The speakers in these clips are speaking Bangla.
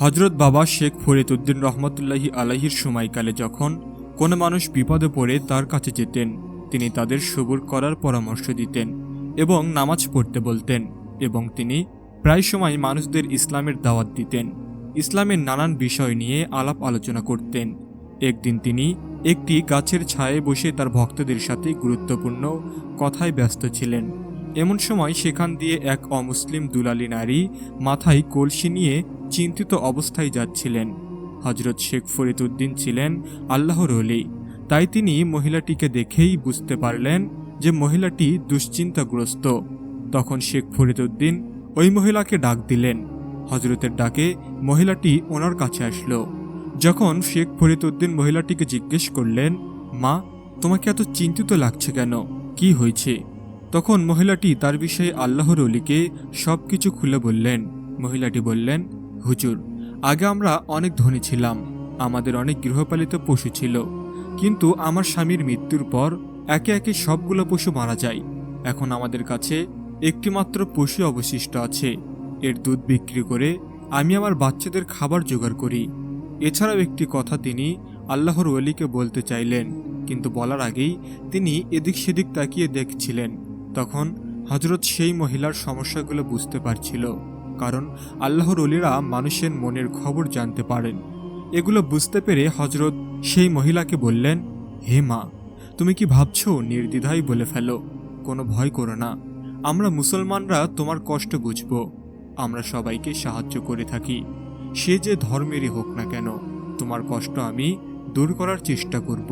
হজরত বাবা শেখ ফরিদউদ্দিন রহমতুল্লাহি আলাহির সময়কালে যখন কোনো মানুষ বিপদে পড়ে তার কাছে যেতেন, তিনি তাদের সবুর করার পরামর্শ দিতেন এবং নামাজ পড়তে বলতেন এবং তিনি প্রায় সময় মানুষদের ইসলামের দাওয়াত দিতেন। ইসলামের নানান বিষয় নিয়ে আলাপ আলোচনা করতেন। একদিন তিনি একটি গাছের ছায়ে বসে তার ভক্তদের সাথে গুরুত্বপূর্ণ কথায় ব্যস্ত ছিলেন। এমন সময় সেখান দিয়ে এক অমুসলিম দুলালি নারী মাথায় কলসি নিয়ে চিন্তিত অবস্থায় যাচ্ছিলেন। হজরত শেখ ফরিদউদ্দিন ছিলেন আল্লাহর অলি তাই তিনি মহিলাটিকে দেখেই বুঝতে পারলেন যে মহিলাটি দুশ্চিন্তাগ্রস্ত। তখন শেখ ফরিদউদ্দিন ওই মহিলাকে ডাক দিলেন। হজরতের ডাকে মহিলাটি ওনার কাছে আসলো। যখন শেখ ফরিদউদ্দিন মহিলাটিকে জিজ্ঞেস করলেন, মা, তোমাকে এত চিন্তিত লাগছে কেন? কি হয়েছে? তখন মহিলাটি তার বিষয়ে আল্লাহর অলিকে সব কিছু খুলে বললেন। মহিলাটি বললেন, হুজুর, আগে আমরা অনেক ধনী ছিলাম, আমাদের অনেক গৃহপালিত পশু ছিল। কিন্তু আমার স্বামীর মৃত্যুর পর একে একে সবগুলো পশু মারা যায়। এখন আমাদের কাছে একটিমাত্র পশু অবশিষ্ট আছে। এর দুধ বিক্রি করে আমি আমার বাচ্চাদের খাবার জোগাড় করি। এছাড়াও একটি কথা তিনি আল্লাহর ওলিকে বলতে চাইলেন, কিন্তু বলার আগেই তিনি এদিক সেদিক তাকিয়ে দেখছিলেন। তখন হজরত সেই মহিলার সমস্যাগুলো বুঝতে পারছিল, কারণ আল্লাহর অলিরা মানুষের মনের খবর জানতে পারেন। এগুলো বুঝতে পেরে হজরত সেই মহিলাকে বললেন, হে মা, তুমি কি ভাবছ নির্দ্বিধায় বলে ফেলো? কোনো ভয় করো না। আমরা মুসলমানরা তোমার কষ্ট বুঝব। আমরা সবাইকে সাহায্য করে থাকি। সে যে ধর্মেরই হোক না কেন, তোমার কষ্ট আমি দূর করার চেষ্টা করব।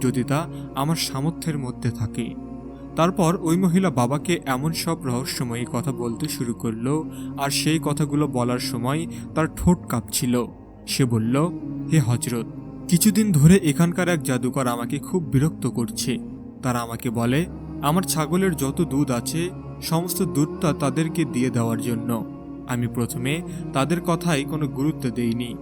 যদি তা আমার সামর্থ্যের মধ্যে থাকে। তারপর ওই মহিলা বাবাকে এমন সব রহস্যময়ী কথা বলতে শুরু করল, আর সেই কথাগুলো বলার সময় তার ঠোঁট কাঁপছিল। সে বলল, হে হজরত কিছুদিন ধরে এখানকার এক জাদুকর আমাকে খুব বিরক্ত করছে। তারা আমাকে বলে, আমার ছাগলের যত দুধ আছে, সমস্ত দুধটা তাদেরকে দিয়ে দেওয়ার জন্য। আমি প্রথমে তাদের কথায় কোনো গুরুত্ব দেইনি।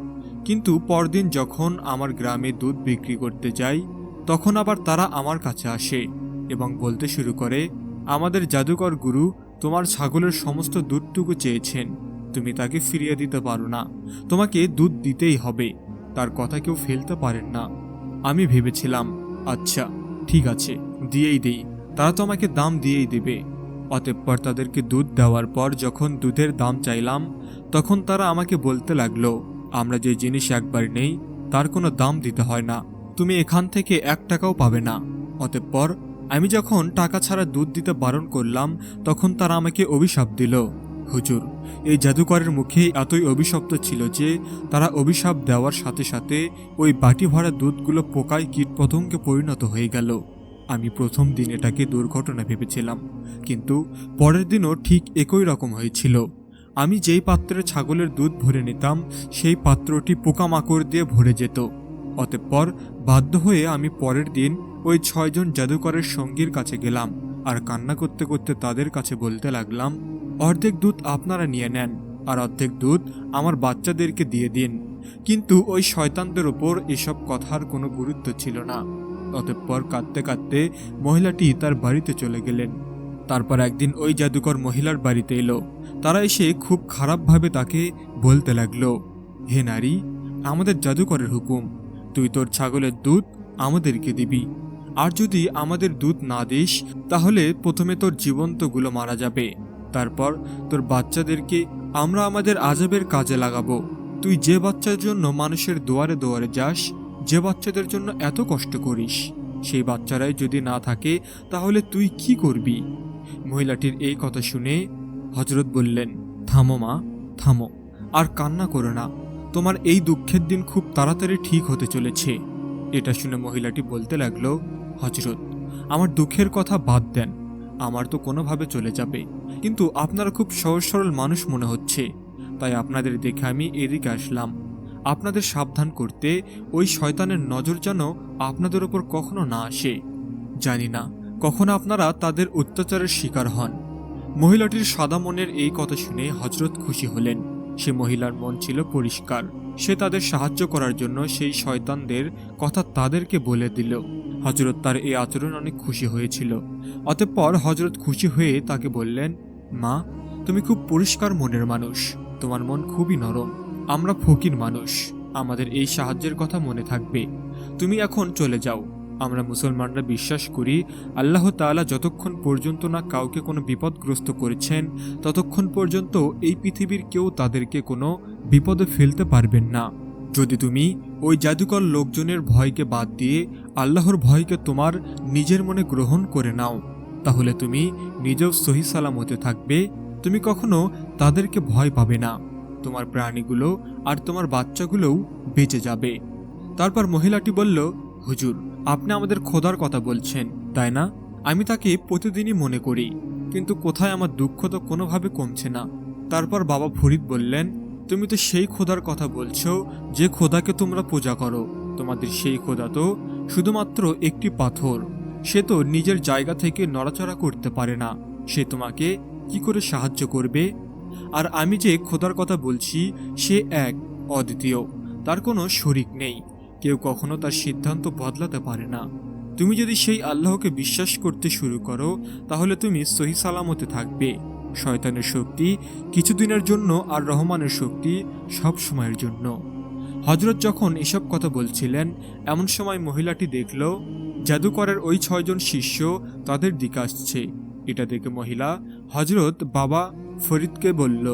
কিন্তু পরদিন যখন আমার গ্রামে দুধ বিক্রি করতে যাই, তখন আবার তারা আমার কাছে আসে। এবং বলতে শুরু করে, আমাদের জাদুকর গুরু তোমার ছাগলের সমস্ত দুধটুকু চেয়েছেন। তুমি তাকে ফিরিয়ে দিতে পারো না। তোমাকে দুধ দিতেই হবে। তার কথা কেউ ফেলতে পারেন না। আমি ভেবেছিলাম আচ্ছা ঠিক আছে, দিয়েই দেই। তারা তো আমাকে দাম দিয়েই দেবে। অতঃপর তাদেরকে দুধ দেওয়ার পর যখন দুধের দাম চাইলাম, তখন তারা আমাকে বলতে লাগল, আমরা যে জিনিস একবার নেই, তার কোনো দাম দিতে হয় না। তুমি এখান থেকে এক টাকাও পাবে না। অতঃপর আমি যখন টাকা ছাড়া দুধ দিতে বারণ করলাম, তখন তারা আমাকে অভিশাপ দিল। হুজুর, এই জাদুকরের মুখে এতই অভিশপ্ত ছিল যে, তারা অভিশাপ দেওয়ার সাথে সাথে ওই বাটি ভরা দুধগুলো পোকায় কীটপতঙ্গে পরিণত হয়ে গেল। আমি প্রথম দিন এটাকে দুর্ঘটনা ভেবেছিলাম, কিন্তু পরের দিনও ঠিক একই রকম হয়েছিল। আমি যেই পাত্রে ছাগলের দুধ ভরে নিতাম, সেই পাত্রটি পোকামাকড় দিয়ে ভরে যেত। অতঃপর বাধ্য হয়ে আমি পরের দিন ওই ছয়জন জাদুকরের সঙ্গীর কাছে গেলাম আর কান্না করতে করতে তাদের কাছে বলতে লাগলাম, অর্ধেক দুধ আপনারা নিয়ে নেন আর অর্ধেক দুধ আমার বাচ্চাদেরকে দিয়ে দিন। কিন্তু ওই শয়তানদের ওপর এসব কথার কোনো গুরুত্ব ছিল না। অতঃপর কাঁদতে কাঁদতে মহিলাটি তার বাড়িতে চলে গেলেন। তারপর একদিন ওই জাদুকর মহিলার বাড়িতে এলো। তারা এসে খুব খারাপভাবে তাকে বলতে লাগল, হে নারী, আমাদের জাদুকরের হুকুম তুই তোর ছাগলের দুধ আমাদেরকে দিবি। আর যদি আমাদের দুধ না দিস, তাহলে প্রথমে তোর জীবন্তগুলো মারা যাবে। তারপর তোর বাচ্চাদেরকে আমরা আমাদের আজাবের কাজে লাগাবো। তুই যে বাচ্চার জন্য মানুষের দুয়ারে দুয়ারে যাস, যে বাচ্চাদের জন্য এত কষ্ট করিস, সেই বাচ্চারাই যদি না থাকে, তাহলে তুই কি করবি? মহিলাটির এই কথা শুনে হজরত বললেন, থামো মা, থামো। আর কান্না করো না। তোমার এই দুঃখের দিন খুব তাড়াতাড়ি ঠিক হতে চলেছে। এটা শুনে মহিলাটি বলতে লাগল হজরত আমার দুঃখের কথা বাদ দেন। আমার তো কোনোভাবে চলে যাবে। কিন্তু আপনারা খুব সহজ সরল মানুষ মনে হচ্ছে। তাই আপনাদের দেখে আমি এদিকে আসলাম। আপনাদের সাবধান করতে ওই শয়তানের নজর যেন আপনাদের ওপর কখনো না আসে। জানি না কখন আপনারা তাদের অত্যাচারের শিকার হন। মহিলাটির সাদা মনের এই কথা শুনে হজরত খুশি হলেন। সে মহিলার মন ছিল পরিষ্কার। সে তাদের সাহায্য করার জন্য সেই শয়তানদের কথা তাদেরকে বলে দিল। হজরত তার এই আচরণ অনেক খুশি হয়েছিল। অতঃপর হজরত খুশি হয়ে তাকে বললেন, মা, তুমি খুব পরিষ্কার মনের মানুষ। তোমার মন খুবই নরম। আমরা ফকির মানুষ। আমাদের এই সাহায্যের কথা মনে থাকবে। তুমি এখন চলে যাও। আমরা মুসলমানরা বিশ্বাস করি, আল্লাহ তাআলা যতক্ষণ পর্যন্ত না কাউকে কোনো বিপদগ্রস্ত করেছেন, ততক্ষণ পর্যন্ত এই পৃথিবীর কেউ তাদেরকে কোনো বিপদে ফেলতে পারবেন না। যদি তুমি ওই জাদুকর লোকজনের ভয়কে বাদ দিয়ে আল্লাহর ভয়কে তোমার নিজের মনে গ্রহণ করে নাও, তাহলে তুমি নিজেও সহি সালামতে থাকবে, তুমি কখনো তাদেরকে ভয় পাবে না। তোমার প্রাণীগুলো আর তোমার বাচ্চাগুলোও বেঁচে যাবে। তারপর মহিলাটি বলল, হুজুর আপনি আমাদের খোদার কথা বলছেন, তাই না? আমি তাকে প্রতিদিনই মনে করি, কিন্তু কোথায় আমার দুঃখ তো কোনোভাবে কমছে না। তারপর বাবা ফরিদ বললেন, তুমি তো সেই খোদার কথা বলছো, যে খোদাকে তোমরা পূজা করো। তোমাদের সেই খোদা তো শুধুমাত্র একটি পাথর। সে তো নিজের জায়গা থেকে নড়াচড়া করতে পারে না। সে তোমাকে কি করে সাহায্য করবে? আর আমি যে খোদার কথা বলছি, সে এক, অদ্বিতীয়। তার কোনো শরিক নেই। কেউ কখনো তার সিদ্ধান্ত বদলাতে পারে না। তুমি যদি সেই আল্লাহকে বিশ্বাস করতে শুরু করো, তাহলে তুমি সহি সালামতে থাকবে। শয়তানের শক্তি কিছুদিনের জন্য আর রহমানের শক্তি সব সময়ের জন্য। হজরত যখন এসব কথা বলছিলেন, এমন সময় মহিলাটি দেখল, জাদুকরের ওই ছয়জন শিষ্য তাদের দিকে আসছে। এটা দেখে মহিলা হজরত বাবা ফরিদকে বলল,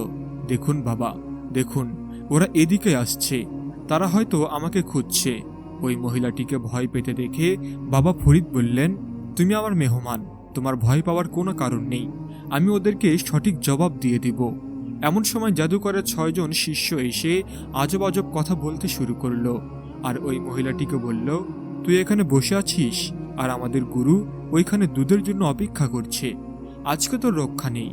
দেখুন বাবা, দেখুন, ওরা এদিকে আসছে। তারা হয়তো আমাকে খুঁজছে। ওই মহিলাটিকে ভয় পেতে দেখে বাবা ফরিদ বললেন, তুমি আমার মেহমান, তোমার ভয় পাওয়ার কোনো কারণ নেই। আমি ওদেরকে সঠিক জবাব দিয়ে দিব। এমন সময় জাদুকরের ছয়জন শিষ্য এসে আজব আজব কথা বলতে শুরু করল আর ওই মহিলাটিকে বলল, তুই এখানে বসে আছিস আর আমাদের গুরু ওইখানে দুধের জন্য অপেক্ষা করছে। আজকে তোর রক্ষা নেই।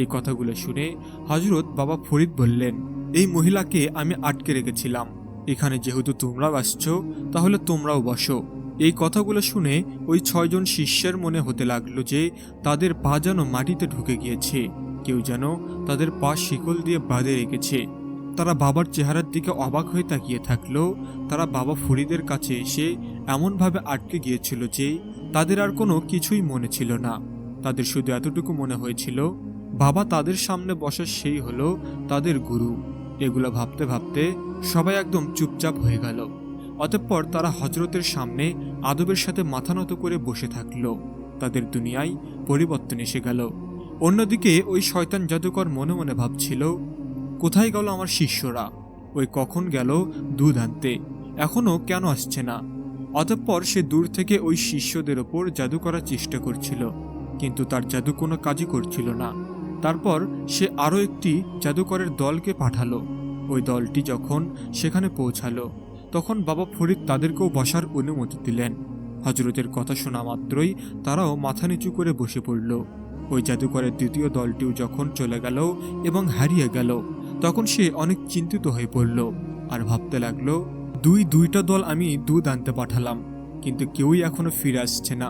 এই কথাগুলো শুনে হজরত বাবা ফরিদ বললেন, এই মহিলাকে আমি আটকে রেখেছিলাম। এখানে যেহেতু তোমরাও আসছো, তাহলে তোমরাও বসো। এই কথাগুলো শুনে ওই ছয়জন শিষ্যের মনে হতে লাগল যে তাদের পা যেন মাটিতে ঢুকে গিয়েছে। কেউ যেন তাদের পা শিকল দিয়ে বাঁধে রেখেছে। তারা বাবার চেহারার দিকে অবাক হয়ে তাকিয়ে থাকল। তারা বাবা ফরিদের কাছে এসে এমনভাবে আটকে গিয়েছিল যে তাদের আর কোনো কিছুই মনে ছিল না। তাদের শুধু এতটুকু মনে হয়েছিল, বাবা তাদের সামনে বসা সেই হলো তাদের গুরু। এগুলো ভাবতে ভাবতে সবাই একদম চুপচাপ হয়ে গেল। অতঃপর তারা হজরতের সামনে আদবের সাথে মাথা নত করে বসে থাকল। তাদের দুনিয়ায় পরিবর্তন এসে গেল। অন্যদিকে ওই শয়তান জাদুকর মনে মনে ভাবছিল, কোথায় গেল আমার শিষ্যরা? ওই কখন গেল দুধ আনতে? এখনও কেন আসছে না? অতঃপর সে দূর থেকে ওই শিষ্যদের ওপর জাদু করার চেষ্টা করছিল, কিন্তু তার জাদু কোনো কাজই করছিল না। তারপর সে আরও একটি জাদুকরের দলকে পাঠালো। ওই দলটি যখন সেখানে পৌঁছালো, তখন বাবা ফরিদ তাদেরকেও বসার অনুমতি দিলেন। হজরতের কথা শোনা মাত্রই তারাও মাথা নিচু করে বসে পড়ল। ওই জাদুকরের দ্বিতীয় দলটিও যখন চলে গেল এবং হারিয়ে গেল, তখন সে অনেক চিন্তিত হয়ে পড়ল আর ভাবতে লাগল, দুই দুইটা দল আমি দুধ আনতে পাঠালাম, কিন্তু কেউই এখনও ফিরে আসছে না।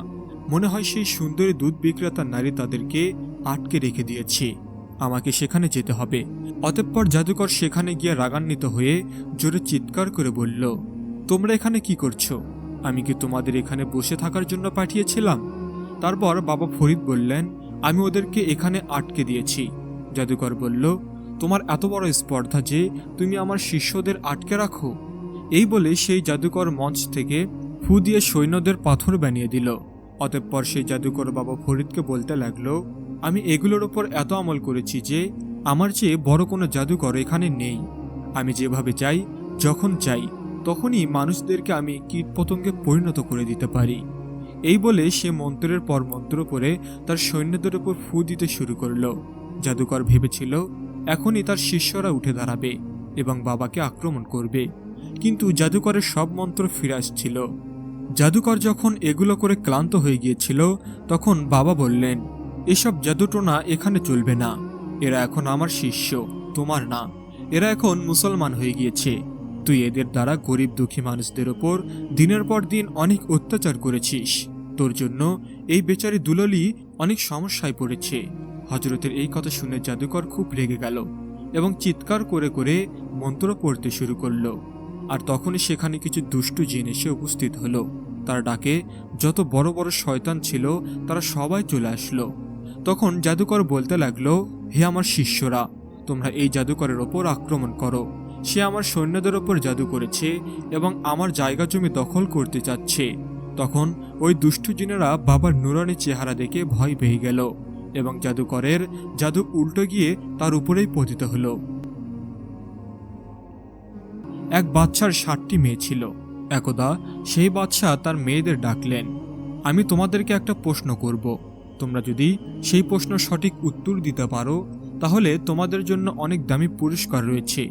মনে হয় সেই সুন্দরী দুধ বিক্রেতা নারী তাদেরকে আটকে রেখে দিয়েছে। আমাকে সেখানে যেতে হবে। অতঃপর জাদুকর সেখানে গিয়ে রাগান্বিত হয়ে জোরে চিৎকার করে বলল, তোমরা এখানে কি করছ? আমি কি তোমাদের এখানে বসে থাকার জন্য পাঠিয়েছিলাম? তারপর বাবা ফরিদ বললেন, আমি ওদেরকে এখানে আটকে দিয়েছি। জাদুকর বলল, তোমার এত বড় স্পর্ধা যে তুমি আমার শিষ্যদের আটকে রাখো? এই বলে সেই জাদুকর মঞ্চ থেকে ফু দিয়ে সৈন্যদের পাথর বানিয়ে দিল। অতঃপর সেই জাদুকর বাবা ফরিদকে বলতে লাগল আমি এগুলোর ওপর এত আমল করেছি যে আমার চেয়ে বড় কোনো জাদুঘর এখানে নেই। আমি যেভাবে চাই, যখন চাই, তখনই মানুষদেরকে আমি কীটপতঙ্গে পরিণত করে দিতে পারি। এই বলে সে মন্ত্রের পর মন্ত্র পরে তার সৈন্যদের উপর ফু দিতে শুরু করল। জাদুকর ভেবেছিল, এখনই তার শিষ্যরা উঠে দাঁড়াবে এবং বাবাকে আক্রমণ করবে। কিন্তু জাদুকরের সব মন্ত্র ফিরে আসছিল। জাদুকর যখন এগুলো করে ক্লান্ত হয়ে গিয়েছিল, তখন বাবা বললেন এসব জাদুটোনা এখানে চলবে না। এরা এখন আমার শিষ্য, তোমার না। এরা এখন মুসলমান হয়ে গিয়েছে। তুই এদের দ্বারা গরিব দুঃখী মানুষদের ওপর দিনের পর দিন অনেক অত্যাচার করেছিস। তোর জন্য এই বেচারি দুললি অনেক সমস্যায় পড়েছে। হজরতের এই কথা শুনে জাদুকর খুব রেগে গেল এবং চিৎকার করে করে মন্ত্র পড়তে শুরু করল। আর তখনই সেখানে কিছু দুষ্টু জিন এসে উপস্থিত হলো। তার ডাকে যত বড় বড় শয়তান ছিল, তারা সবাই চলে আসলো। তখন জাদুকর বলতে লাগল, হে আমার শিষ্যরা, তোমরা এই জাদুকরের ওপর আক্রমণ করো। সে আমার সৈন্যদের ওপর জাদু করেছে এবং আমার জায়গা জমি দখল করতে চাচ্ছে। তখন ওই দুষ্টু জিনেরা বাবার নুরানি চেহারা দেখে ভয় পেয়ে গেল এবং জাদুকরের জাদু উল্টো গিয়ে তার উপরেই পতিত হলো। এক বাচ্চার ষাটটি মেয়ে ছিল। একদা সেই বাচ্চা তার মেয়েদের ডাকলেন, আমি তোমাদেরকে একটা প্রশ্ন করব। তোমরা যদি সেই প্রশ্ন সঠিক উত্তর দিতে পারো, তাহলে তোমাদের জন্য অনেক দামি পুরস্কার রয়েছে।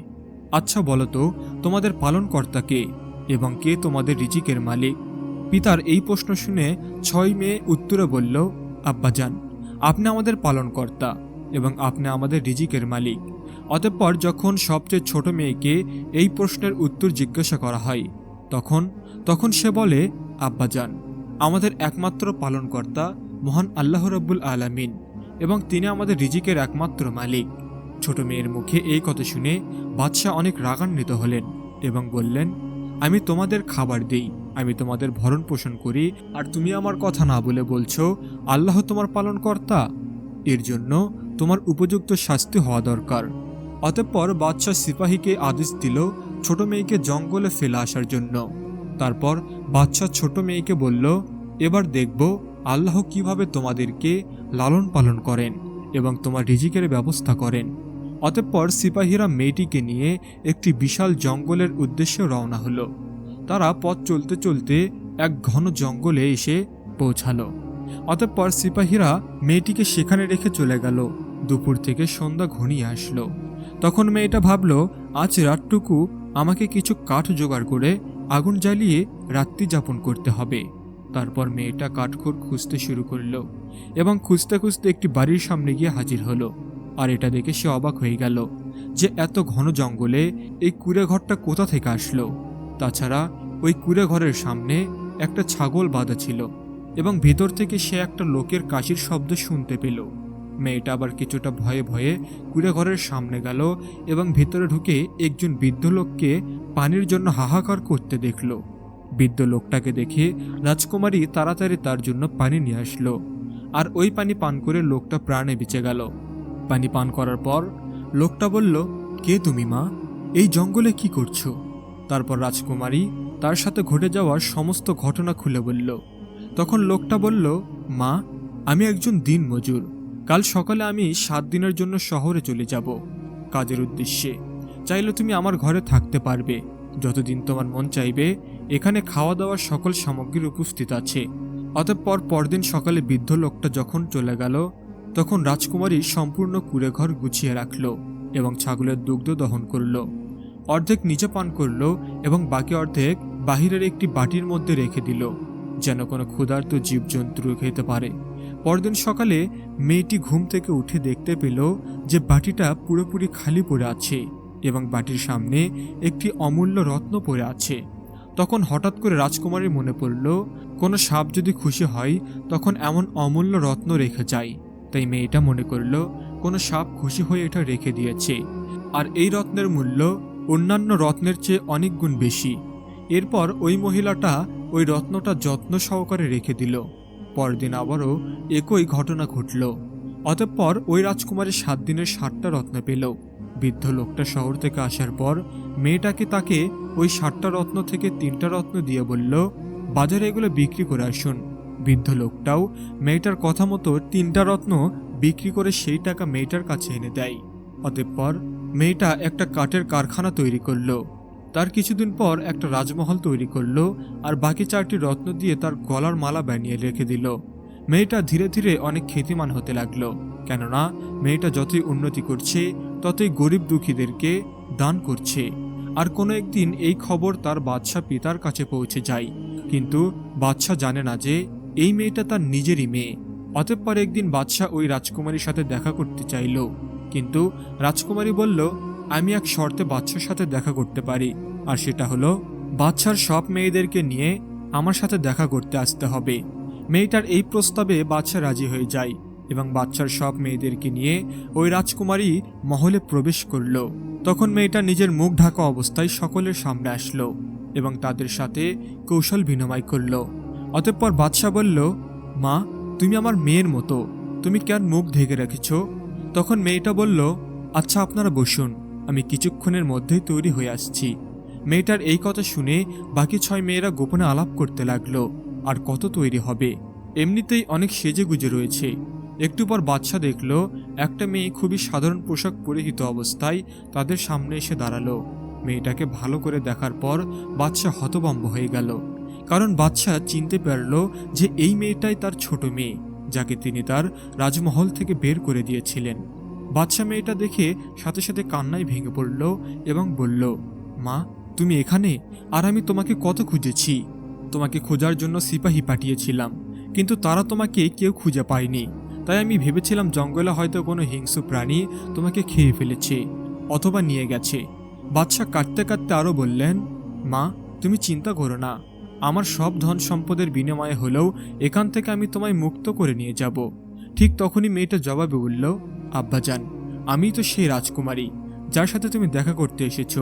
আচ্ছা বলো তো, তোমাদের পালনকর্তা কে এবং কে তোমাদের রিজিকের মালিক? পিতার এই প্রশ্ন শুনে ছয় মেয়ে উত্তরে বলল, আব্বাজান, আপনি আমাদের পালনকর্তা এবং আপনি আমাদের রিজিকের মালিক। অতঃপর যখন সবচেয়ে ছোট মেয়েকে এই প্রশ্নের উত্তর জিজ্ঞাসা করা হয়, তখন তখন সে বলে, আব্বাজান, আমাদের একমাত্র পালনকর্তা মহান আল্লাহ রব্বুল আলামিন এবং তিনি আমাদের রিজিকের একমাত্র মালিক। ছোট মেয়ের মুখে এই কথা শুনে বাদশাহ অনেক রাগান্বিত হলেন এবং বললেন, আমি তোমাদের খাবার দেই, আমি তোমাদের ভরণ পোষণ করি, আর তুমি আমার কথা না বলে বলছো, আল্লাহ তোমার পালনকর্তা। এর জন্য তোমার উপযুক্ত শাস্তি হওয়া দরকার। অতঃপর বাদশাহ সিপাহীকে আদেশ দিল ছোট মেয়েকে জঙ্গলে ফেলে আসার জন্য। তারপর বাদশাহ ছোট মেয়েকে বলল, এবার দেখব আল্লাহ কীভাবে তোমাদেরকে লালন পালন করেন এবং তোমার রিজিকের ব্যবস্থা করেন? অতঃপর সিপাহীরা মেয়েটিকে নিয়ে একটি বিশাল জঙ্গলের উদ্দেশ্যে রওনা হলো। তারা পথ চলতে চলতে এক ঘন জঙ্গলে এসে পৌঁছালো। অতঃপর সিপাহীরা মেয়েটিকে সেখানে রেখে চলে গেল। দুপুর থেকে সন্ধ্যা ঘনিয়ে আসলো। তখন মেয়েটা ভাবল, আজ রাতটুকু আমাকে কিছু কাঠ জোগাড় করে আগুন জ্বালিয়ে রাত্রি যাপন করতে হবে। তারপর মেয়েটা কাঠখোর খুঁজতে শুরু করল এবং খুঁজতে খুঁজতে একটি বাড়ির সামনে গিয়ে হাজির হলো। আর এটা দেখে সে অবাক হয়ে গেল যে এত ঘন জঙ্গলে এই কুড়ে ঘরটা কোথা থেকে আসলো। তাছাড়া ওই কুড়ে ঘরের সামনে একটা ছাগল বাঁধা ছিল এবং ভেতর থেকে সে একটা লোকের কাশির শব্দ শুনতে পেল। মেয়েটা আবার কিছুটা ভয়ে ভয়ে কুড়ে ঘরের সামনে গেল এবং ভেতরে ঢুকে একজন বৃদ্ধ লোককে পানির জন্য হাহাকার করতে দেখল। বৃদ্ধ লোকটাকে দেখে রাজকুমারী তাড়াতাড়ি তার জন্য পানি নিয়ে আসলো আর ওই পানি পান করে লোকটা প্রাণে বেঁচে গেল। পানি পান করার পর লোকটা বলল, কে তুমি মা? এই জঙ্গলে কি করছ? তারপর রাজকুমারী তার সাথে ঘটে যাওয়ার সমস্ত ঘটনা খুলে বলল। তখন লোকটা বলল, মা, আমি একজন দিন মজুর। কাল সকালে আমি সাত দিনের জন্য শহরে চলে যাব। কাজের উদ্দেশ্যে। চাইলে তুমি আমার ঘরে থাকতে পারবে। যতদিন তোমার মন চাইবে এখানে খাওয়া দাওয়ার সকল সামগ্রীর উপস্থিত আছে। অতঃপর পরদিন সকালে বৃদ্ধ লোকটা যখন চলে গেল, তখন রাজকুমারী সম্পূর্ণ কুড়েঘর গুছিয়ে রাখল এবং ছাগলের দুগ্ধ দহন করল। অর্ধেক নিচে পান করল এবং বাকি অর্ধেক বাহিরের একটি বাটির মধ্যে রেখে দিল, যেন কোনো ক্ষুধার্ত জীবজন্তু খেতে পারে। পরদিন সকালে মেয়েটি ঘুম থেকে উঠে দেখতে পেল যে বাটিটা পুরোপুরি খালি পড়ে আছে এবং বাটির সামনে একটি অমূল্য রত্ন পড়ে আছে। তখন হঠাৎ করে রাজকুমারীর মনে পড়ল, কোনো সাপ যদি খুশি হয়, তখন এমন অমূল্য রত্ন রেখে যায় তাই মেয়েটা মনে করল, কোনো সাপ খুশি হয়ে এটা রেখে দিয়েছে। আর এই রত্নের মূল্য অন্যান্য রত্নের চেয়ে অনেক গুণ বেশি। এরপর ওই মহিলাটা ওই রত্নটা যত্ন সহকারে রেখে দিল। পরদিন আবারও একই ঘটনা ঘটল। অতঃপর ওই রাজকুমারী সাত দিনের ষাটটা রত্ন পেল। বৃদ্ধ লোকটা শহর থেকে আসার পর মেয়েটাকে তাকে ওই ষাটটা রত্ন থেকে তিনটা রত্ন দিয়ে বলল, বাজারে এগুলো বিক্রি করে আসুন। বৃদ্ধ লোকটাও মেয়েটার কথা মতো তিনটা রত্ন বিক্রি করে সেই টাকা মেয়েটার কাছে এনে দেয়। অতঃপর মেয়েটা একটা কাঠের কারখানা তৈরি করল। তার কিছুদিন পর একটা রাজমহল তৈরি করল আর বাকি চারটি রত্ন দিয়ে তার গলার মালা বানিয়ে রেখে দিল। মেয়েটা ধীরে ধীরে অনেক খ্যাতিমান হতে লাগল। কেননা মেয়েটা যতই উন্নতি করছে, ততই গরিব দুঃখীদেরকে দান করছে। আর কোনো একদিন এই খবর তার বাদশাহ পিতার কাছে পৌঁছে যায়। কিন্তু বাদশাহ জানে না যে এই মেয়েটা তার নিজেরই মেয়ে। অতঃপর একদিন বাদশাহ ওই রাজকুমারীর সাথে দেখা করতে চাইল। কিন্তু রাজকুমারী বলল, আমি এক শর্তে বাদশার সাথে দেখা করতে পারি। আর সেটা হলো, বাদশার সব মেয়েদেরকে নিয়ে আমার সাথে দেখা করতে আসতে হবে। মেয়েটার এই প্রস্তাবে বাদশা রাজি হয়ে যায়। এবং বাচ্চার সব মেয়েদেরকে নিয়ে ওই রাজকুমারী মহলে প্রবেশ করল। তখন মেয়েটা নিজের মুখ ঢাকা অবস্থায় সকলের সামনে আসলো এবং তাদের সাথে কৌশল বিনিময় করল। অতঃপর বাদশাহ বলল, মা, তুমি আমার মেয়ের মতো, তুমি কেন মুখ ঢেকে রেখেছ? তখন মেয়েটা বলল আচ্ছা আপনারা বসুন, আমি কিছুক্ষণের মধ্যেই তৈরি হয়ে আসছি। মেয়েটার এই কথা শুনে বাকি ছয় মেয়েরা গোপনে আলাপ করতে লাগল, আর কত তৈরি হবে? এমনিতেই অনেক সেজে গুজে রয়েছে। একটু পর বাচ্চা দেখল, একটা মেয়ে খুবই সাধারণ পোশাক পরিহিত অবস্থায় তাদের সামনে এসে দাঁড়াল। মেয়েটাকে ভালো করে দেখার পর বাচ্চা হতভম্ব হয়ে গেল। কারণ বাচ্চা চিনতে পারল যে এই মেয়েটাই তার ছোট মেয়ে, যাকে তিনি তার রাজমহল থেকে বের করে দিয়েছিলেন। বাচ্চা মেয়েটা দেখে সাথে সাথে কান্নায় ভেঙে পড়ল এবং বলল, মা, তুমি এখানে? আর আমি তোমাকে কত খুঁজেছি? তোমাকে খোঁজার জন্য সিপাহী পাঠিয়েছিলাম, কিন্তু তারা তোমাকে কেউ খুঁজে পায়নি। তাই আমি ভেবেছিলাম জঙ্গলে হয়তো কোনো হিংস্র প্রাণী তোমাকে খেয়ে ফেলেছে অথবা নিয়ে গেছে। বাদশা কাটতে কাটতে আরও বললেন, মা, তুমি চিন্তা করো না। আমার সব ধন সম্পদের বিনিময়ে হলেও এখান থেকে আমি তোমায় মুক্ত করে নিয়ে যাব। ঠিক তখনই মেয়েটা জবাবে বলল, আব্বাজান আমি তো সেই রাজকুমারী, যার সাথে তুমি দেখা করতে এসেছ।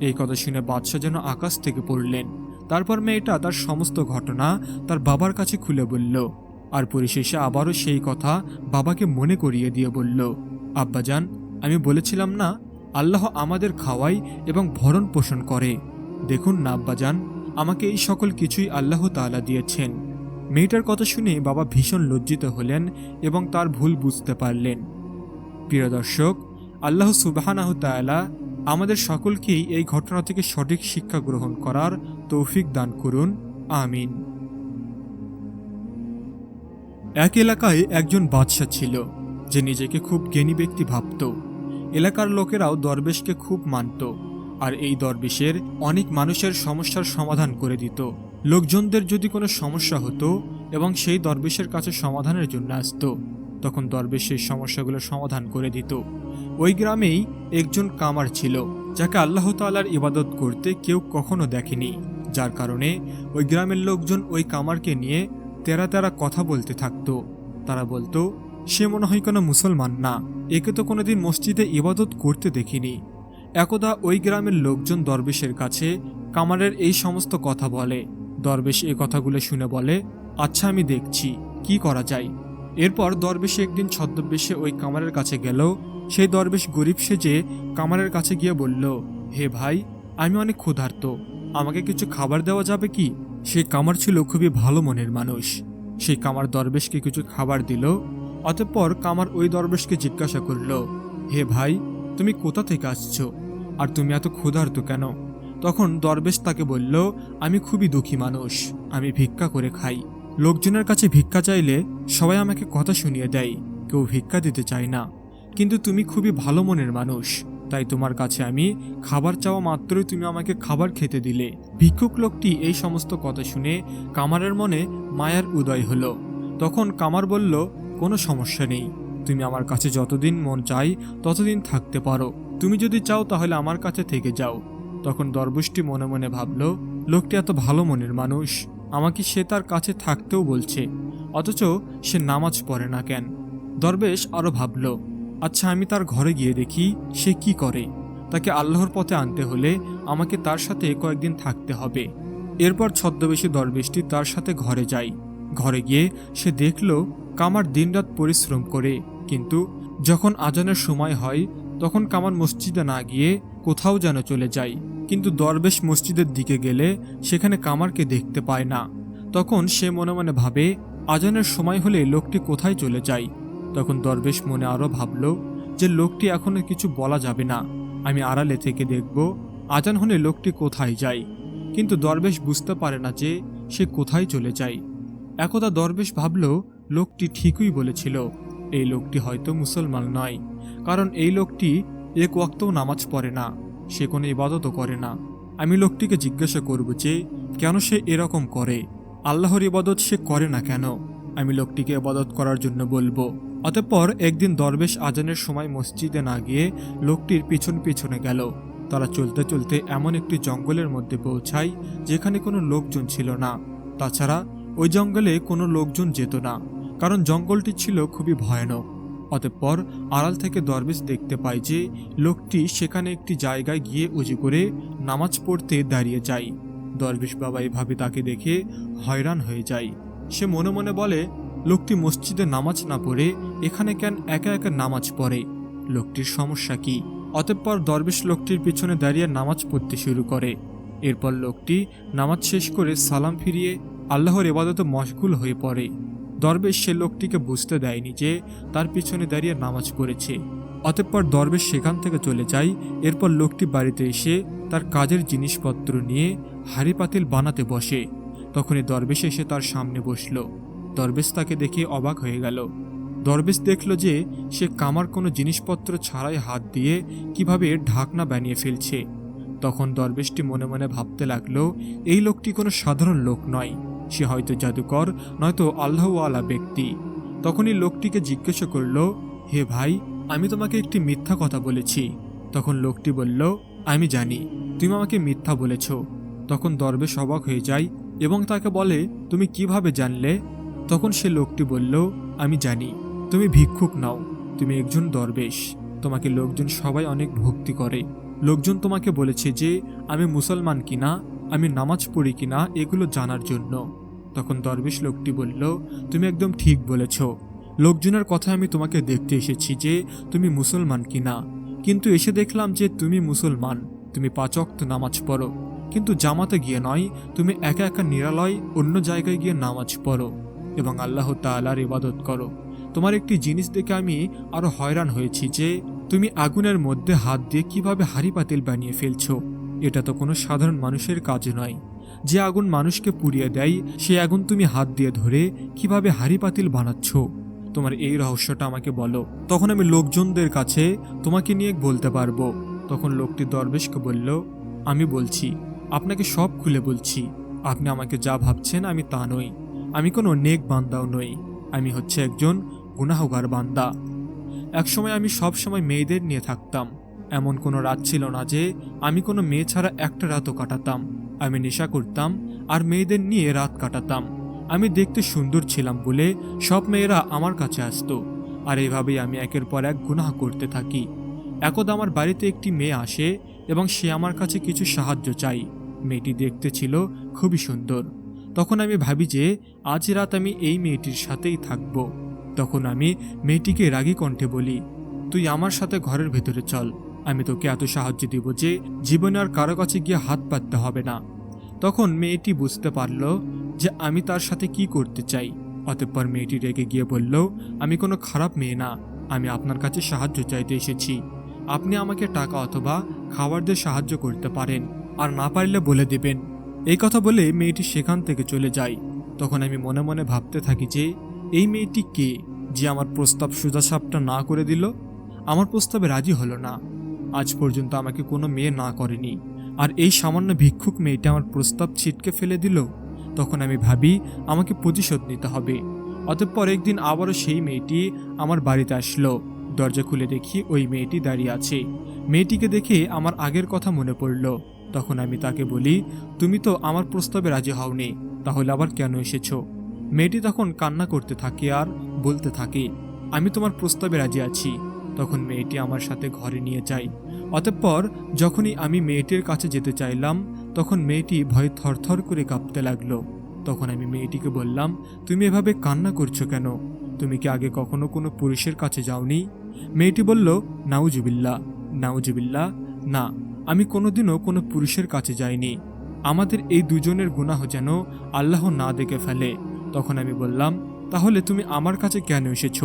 এই কথা শুনে বাদশাহ যেন আকাশ থেকে পড়লেন। তারপর মেয়েটা তার সমস্ত ঘটনা তার বাবার কাছে খুলে বলল আর পরিশেষে আবারও সেই কথা বাবাকে মনে করিয়ে দিয়ে বলল, আব্বাজান, আমি বলেছিলাম না, আল্লাহ আমাদের খাওয়াই এবং ভরণ পোষণ করে। দেখুন না আব্বাজান, আমাকে এই সকল কিছুই আল্লাহ তাআলা দিয়েছেন। মেয়েটার কথা শুনে বাবা ভীষণ লজ্জিত হলেন এবং তার ভুল বুঝতে পারলেন। প্রিয় দর্শক, আল্লাহ সুবাহানাহ তাআলা আমাদের সকলকেই এই ঘটনা থেকে সঠিক শিক্ষা গ্রহণ করার তৌফিক দান করুন। আমিন। এক এলাকায় একজন বাদশা ছিল, যে নিজেকে খুব জ্ঞানী ব্যক্তি ভাবত। এলাকার লোকেরাও দরবেশকে খুব মানত, আর এই দরবেশের অনেক মানুষের সমস্যার সমাধান করে দিত। লোকজনদের যদি কোনো সমস্যা হতো এবং সেই দরবেশের কাছে সমাধানের জন্য আসতো, তখন দরবেশ সেই সমস্যাগুলোর সমাধান করে দিত। ওই গ্রামেই একজন কামার ছিল, যাকে আল্লাহ তাআলার ইবাদত করতে কেউ কখনো দেখেনি। যার কারণে ওই গ্রামের লোকজন ওই কামারকে নিয়ে তেরা তেরা কথা বলতে থাকতো। তারা বলতো, সে মনে হয় কোনো মুসলমান না। একে তো কোনোদিন মসজিদে ইবাদত করতে দেখিনি। একদা ওই গ্রামের লোকজন দরবেশের কাছে কামারের এই সমস্ত কথা বলে। দরবেশ এই কথাগুলো শুনে বলে আচ্ছা আমি দেখছি, কি করা যায়? এরপর দরবেশ একদিন ছদ্মবেশে ওই কামারের কাছে গেল। সেই দরবেশ গরিব সেজে কামারের কাছে গিয়ে বলল, হে ভাই, আমি অনেক ক্ষুধার্ত। আমাকে কিছু খাবার দেওয়া যাবে কি? সেই কামার ছিল খুবই ভালো মনের মানুষ। সেই কামার দরবেশকে কিছু খাবার দিল, অতঃপর কামার ওই দরবেশকে জিজ্ঞাসা করল, হে ভাই, তুমি কোথা থেকে আসছো? আর তুমি এত ক্ষুধার্ত কেন? তখন দরবেশ তাকে বলল, আমি খুবই দুঃখী মানুষ, আমি ভিক্ষা করে খাই। লোকজনের কাছে ভিক্ষা চাইলে সবাই আমাকে কথা শুনিয়ে দেয়, কেউ ভিক্ষা দিতে চায় না। কিন্তু তুমি খুবই ভালো মনের মানুষ তাই তোমার কাছে আমি খাবার চাওয়া মাত্রই তুমি আমাকে খাবার খেতে দিলে। ভিক্ষুক লোকটি এই সমস্ত কথা শুনে কামারের মনে মায়ার উদয় হলো। তখন কামার বলল, কোনো সমস্যা নেই। তুমি আমার কাছে যতদিন মন চাই ততদিন থাকতে পারো। তুমি যদি চাও তাহলে আমার কাছে থেকে যাও। তখন দরবুষ্টি মনে মনে ভাবল, লোকটি এত ভালো মনের মানুষ। আমাকে সে তার কাছে থাকতেও বলছে। অথচ সে নামাজ পড়ে না কেন? দরবেশ আরও ভাবল আচ্ছা আমি তার ঘরে গিয়ে দেখি সে কি করে। তাকে আল্লাহর পথে আনতে হলে আমাকে তার সাথে কয়েকদিন থাকতে হবে। এরপর ছদ্মবেশী দরবেশটি তার সাথে ঘরে যায়। ঘরে গিয়ে সে দেখল, কামার দিনরাত পরিশ্রম করে। কিন্তু যখন আজানের সময় হয়, তখন কামার মসজিদে না গিয়ে কোথাও যেন চলে যায়। কিন্তু দরবেশ মসজিদের দিকে গেলে সেখানে কামারকে দেখতে পায় না। তখন সে মনে মনে ভাবে, আজানের সময় হলে লোকটি কোথায় চলে যায়? তখন দরবেশ মনে আরও ভাবল যে লোকটি এখনও কিছু বলা যাবে না। আমি আড়ালে থেকে দেখব আজান হলে লোকটি কোথায় যায়। কিন্তু দরবেশ বুঝতে পারে না যে সে কোথায় চলে যায়। একদা দরবেশ ভাবল, লোকটি ঠিকই বলেছিল, এই লোকটি হয়তো মুসলমান নয়, কারণ এই লোকটি এক ওয়াক্তও নামাজ পড়ে না, সে কোনো ইবাদতও করে না। আমি লোকটিকে জিজ্ঞাসা করব যে, কেন সে এরকম করে? আল্লাহর ইবাদত সে করে না কেন? আমি লোকটিকে ইবাদত করার জন্য বলব অতঃপর একদিন দরবেশ আজানের সময় মসজিদে না গিয়ে লোকটির পিছন পিছনে গেল। তারা চলতে চলতে এমন একটি জঙ্গলের মধ্যে পৌঁছায়, যেখানে কোনো লোকজন ছিল না। তাছাড়া ওই জঙ্গলে কোনো লোকজন যেত না, কারণ জঙ্গলটি ছিল খুবই ভয়ানক। অতঃপর আড়াল থেকে দরবেশ দেখতে পায় যে লোকটি সেখানে একটি জায়গায় গিয়ে উজু করে নামাজ পড়তে দাঁড়িয়ে যায়। দরবেশ বাবা এভাবে তাকে দেখে হয়রান হয়ে যায়। সে মনে মনে বলে লোকটি মসজিদে নামাজ না পড়ে, এখানে কেন একা একা নামাজ পড়ে? লোকটির সমস্যা কি? অতঃপর দরবেশ লোকটির পিছনে দাঁড়িয়ে নামাজ পড়তে শুরু করে। এরপর লোকটি নামাজ শেষ করে সালাম ফিরিয়ে আল্লাহর এবাদতে মশগুল হয়ে পড়ে। দরবেশ সে লোকটিকে বুঝতে দেয়নি যে তার পিছনে দাঁড়িয়ে নামাজ পড়েছে। অতঃপর দরবেশ সেখান থেকে চলে যায়, এরপর লোকটি বাড়িতে এসে তার কাজের জিনিসপত্র নিয়ে হাড়ি পাতিল বানাতে বসে। তখনই দরবেশ এসে তার সামনে বসল। দরবেশ তাকে দেখে অবাক হয়ে গেল। দরবেশ দেখল যে সে কামার কোনো জিনিসপত্র ছাড়াই হাত দিয়ে কীভাবে ঢাকনা বানিয়ে ফেলছে। তখন দরবেশটি মনে মনে ভাবতে লাগল, এই লোকটি কোনো সাধারণ লোক নয়। সে হয়তো জাদুকর, নয়তো আল্লাহওয়ালা ব্যক্তি। তখনই লোকটিকে জিজ্ঞাসা করল, হে ভাই, আমি তোমাকে একটি মিথ্যা কথা বলেছি। তখন লোকটি বলল, আমি জানি, তুমি আমাকে মিথ্যা বলেছ। তখন দরবেশ অবাক হয়ে যায় এবং তাকে বলে, তুমি কীভাবে জানলে? তখন সে লোকটি বলল, আমি জানি, তুমি ভিক্ষুক নাও, তুমি একজন দরবেশ। তোমাকে লোকজন সবাই অনেক ভক্তি করে। লোকজন তোমাকে বলেছে যে, আমি মুসলমান কিনা, আমি নামাজ পড়ি কিনা, এগুলো জানার জন্য। তখন দরবেশ লোকটি বলল, তুমি একদম ঠিক বলেছ। লোকজনের কথা আমি তোমাকে দেখতে এসেছি যে, তুমি মুসলমান কিনা। কিন্তু এসে দেখলাম যে, তুমি মুসলমান। তুমি পাচক্ত নামাজ পড়ো। কিন্তু জামাতে গিয়ে নয়, তুমি একা একা নিরালয়, অন্য জায়গায় গিয়ে নামাজ পড়ো। এবং আল্লাহ তাআলার ইবাদত করো। তোমার একটি জিনিস দেখে আমি আরও হয়রান হয়েছি যে, তুমি আগুনের মধ্যে হাত দিয়ে কীভাবে হাড়ি পাতিল বানিয়ে ফেলছো? এটা তো কোনো সাধারণ মানুষের কাজ নয়। যে আগুন মানুষকে পুড়িয়ে দেয়, সে আগুন তুমি হাত দিয়ে ধরে কীভাবে হাড়ি পাতিল বানাচ্ছ? তোমার এই রহস্যটা আমাকে বলো। তখন আমি লোকজনদের কাছে তোমাকে নিয়ে বলতে পারব। তখন লোকটি দরবেশকে বলল, আমি বলছি, আপনাকে সব খুলে বলছি। আপনি আমাকে যা ভাবছেন আমি তা নই। আমি কোনো নেক বান্দাও নই। আমি হচ্ছে একজন গুনাহগার বান্দা। একসময় আমি সব সময় মেয়েদের নিয়ে থাকতাম। এমন কোনো রাত ছিল না যে আমি কোনো মেয়ে ছাড়া একটা রাতও কাটাতাম। আমি নেশা করতাম আর মেয়েদের নিয়ে রাত কাটাতাম। আমি দেখতে সুন্দর ছিলাম বলে সব মেয়েরা আমার কাছে আসতো। আর এইভাবেই আমি একের পর এক গুনাহ করতে থাকি। একদা আমার বাড়িতে একটি মেয়ে আসে এবং সে আমার কাছে কিছু সাহায্য চাই। মেয়েটি দেখতে ছিল খুবই সুন্দর। তখন আমি ভাবি যে আজ রাত আমি এই মেয়েটির সাথেই থাকব। তখন আমি মেয়েটিকে রাগী কণ্ঠে বলি, তুই আমার সাথে ঘরের ভেতরে চল। আমি তোকে এত সাহায্য দিব যে জীবনে আর কারও কাছে গিয়ে হাত পাততে হবে না। তখন মেয়েটি বুঝতে পারল যে আমি তার সাথে কি করতে চাই। অতঃপর মেয়েটি রেগে গিয়ে বলল, আমি কোনো খারাপ মেয়ে না। আমি আপনার কাছে সাহায্য চাইতে এসেছি। আপনি আমাকে টাকা অথবা খাবার দিয়ে সাহায্য করতে পারেন। আর না পারলে বলে দেবেন। এই কথা বলে মেয়েটি সেখান থেকে চলে যায়। তখন আমি মনে মনে ভাবতে থাকি যে, এই মেয়েটি কে যে আমার প্রস্তাব সোজাসাপটা না করে দিল? আমার প্রস্তাবে রাজি হলো না। আজ পর্যন্ত আমাকে কোনো মেয়ে না করেনি। আর এই সামান্য ভিক্ষুক মেয়েটা আমার প্রস্তাব ছিটকে ফেলে দিল। তখন আমি ভাবি, আমাকে প্রতিশোধ নিতে হবে। অতঃপর একদিন আবারও সেই মেয়েটি আমার বাড়িতে আসলো। দরজা খুলে দেখি ওই মেয়েটি দাঁড়িয়ে আছে। মেয়েটিকে দেখে আমার আগের কথা মনে পড়ল। তখন আমি তাকে বলি, তুমি তো আমার প্রস্তাবে রাজি হওনি, তাহলে আবার কেন এসেছ? মেয়েটি তখন কান্না করতে থাকে আর বলতে থাকে, আমি তোমার প্রস্তাবে রাজি আছি। তখন মেয়েটি আমার সাথে ঘরে নিয়ে যায়। অতঃপর যখনই আমি মেয়েটির কাছে যেতে চাইলাম, তখন মেয়েটি ভয়ে থরথর করে কাঁপতে লাগল। তখন আমি মেয়েটিকে বললাম, তুমি এভাবে কান্না করছ কেন? তুমি কি আগে কখনো কোনো পুরুষের কাছে যাওনি? মেয়েটি বলল নাউজুবিল্লা নাউজুবিল্লা না। আমি কোনোদিনও কোনো পুরুষের কাছে যাইনি। আমাদের এই দুজনের গুনাহ যেন আল্লাহ না দেখে ফেলে। তখন আমি বললাম, তাহলে তুমি আমার কাছে কেন এসেছ?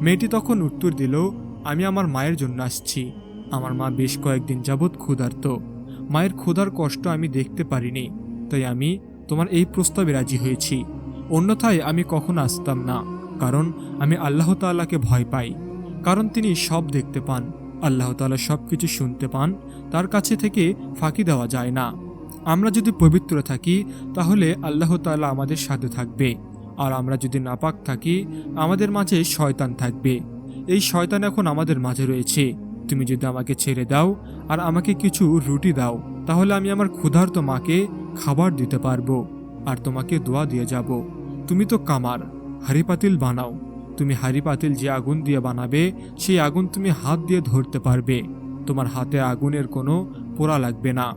মেয়েটি তখন উত্তর দিল, আমি আমার মায়ের জন্য আসছি। আমার মা বেশ কয়েকদিন যাবৎ ক্ষুধার্ত। মায়ের ক্ষুধার কষ্ট আমি দেখতে পারিনি। তাই আমি তোমার এই প্রস্তাবে রাজি হয়েছি। অন্যথায় আমি কখনো আসতাম না, কারণ আমি আল্লাহ তাআলাকে ভয় পাই। কারণ তিনি সব দেখতে পান, আল্লাহ তাআলা সব কিছু শুনতে পান তার কাছে থেকে ফাঁকি দেওয়া যায় না। আমরা যদি পবিত্র থাকি, তাহলে আল্লাহ তাআলা আমাদের সাথে থাকবে। আর আমরা যদি নাপাক থাকি, আমাদের মাঝে শয়তান থাকবে। এই শয়তান এখন আমাদের মাঝে রয়েছে। তুমি যদি আমাকে ছেড়ে দাও আর আমাকে কিছু রুটি দাও, তাহলে আমি আমার ক্ষুধার্ত মাকে খাবার দিতে পারব আর তোমাকে দোয়া দিয়ে যাব। তুমি তো কামার হাড়ি পাতিল বানাও। তুমি হাড়ি পাতিল যে আগুন দিয়ে বানাবে, সেই আগুন তুমি হাত দিয়ে ধরতে পারবে। তোমার হাতে আগুনের কোনো পোড়া লাগবে না।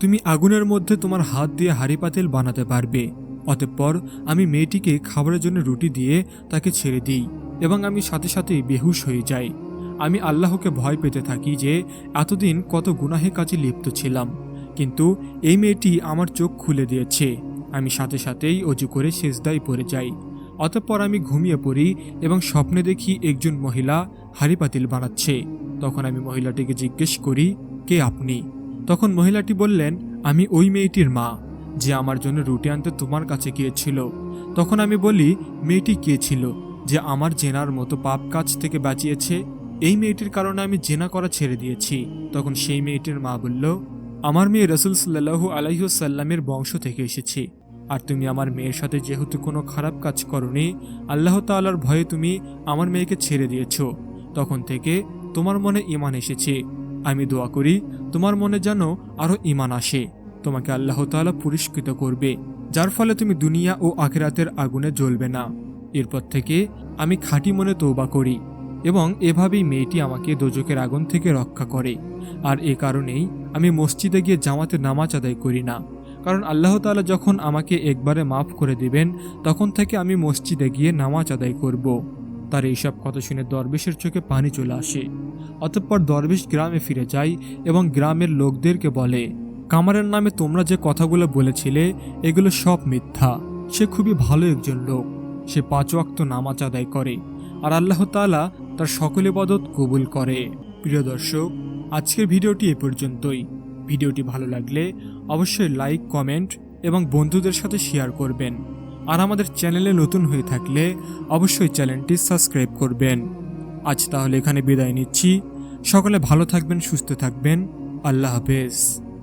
তুমি আগুনের মধ্যে তোমার হাত দিয়ে হাড়ি পাতিল বানাতে পারবে। অতঃপর আমি মেয়েটিকে খাবারের জন্য রুটি দিয়ে তাকে ছেড়ে দিই এবং আমি সাথে সাথে বেহুশ হয়ে যাই। আমি আল্লাহকে ভয় পেতে থাকি যে এতদিন কত গুনাহে কাজে লিপ্ত ছিলাম। কিন্তু এই মেয়েটি আমার চোখ খুলে দিয়েছে। আমি সাথে সাথেই অজু করে সেজদাই পড়ে যাই। অতঃপর আমি ঘুমিয়ে পড়ি এবং স্বপ্নে দেখি একজন মহিলা হাড়ি পাতিল বানাচ্ছে। তখন আমি মহিলাটিকে জিজ্ঞেস করি, কে আপনি? তখন মহিলাটি বললেন, আমি ওই মেয়েটির মা, যে আমার জন্য রুটি আনতে তোমার কাছে গিয়েছিল। তখন আমি বলি, মেয়েটি কে ছিল যে আমার জেনার মতো পাপ কাজ থেকে বাঁচিয়েছে? এই মেয়েটির কারণে আমি জেনা করা ছেড়ে দিয়েছি। তখন সেই মেয়েটির মা বলল, আমার মেয়ে রসুল সাল্লাহু আলাইসাল্লামের বংশ থেকে এসেছে, আর তুমি আমার মেয়ের সাথে যেহেতু কোনো খারাপ কাজ করনি, আল্লাহ তাআলার ভয়ে তুমি আমার মেয়েকে ছেড়ে দিয়েছ। তখন থেকে তোমার মনে ইমান এসেছে। আমি দোয়া করি, তোমার মনে যেন আরও ইমান আসে। তোমাকে আল্লাহ তাআলা পুরস্কৃত করবে, যার ফলে তুমি দুনিয়া ও আখিরাতের আগুনে জ্বলবে না। এরপর থেকে আমি খাঁটি মনে তৌবা করি এবং এভাবেই মেয়েটি আমাকে দোজকের আগুন থেকে রক্ষা করে। আর এ কারণেই আমি মসজিদে গিয়ে জামাতে নামাজ আদায় করি না। কারণ আল্লাহ তাআলা যখন আমাকে একবারে মাফ করে দিবেন, তখন থেকে আমি মসজিদে গিয়ে নামাজ আদায় করব। তার এইসব কথা শুনে দরবেশের চোখে পানি চলে আসে। অতঃপর দরবেশ গ্রামে ফিরে যায় এবং গ্রামের লোকদেরকে বলে, কামারের নামে তোমরা যে কথাগুলো বলেছিলে, এগুলো সব মিথ্যা। সে খুবই ভালো একজন লোক। সে পাঁচ ওয়াক্ত নামাজ আদায় করে আর আল্লাহ তাআলা তার সকল ইবাদত কবুল করে। প্রিয় দর্শক, আজকের ভিডিওটি এ পর্যন্তই। ভিডিওটি ভালো লাগলে অবশ্যই লাইক, কমেন্ট এবং বন্ধুদের সাথে শেয়ার করবেন। আর আমাদের চ্যানেলে নতুন হয়ে থাকলে অবশ্যই চ্যানেলটি সাবস্ক্রাইব করবেন। আজ তাহলে এখানে বিদায় নিচ্ছি। সকলে ভালো থাকবেন, সুস্থ থাকবেন। আল্লাহ হাফেজ।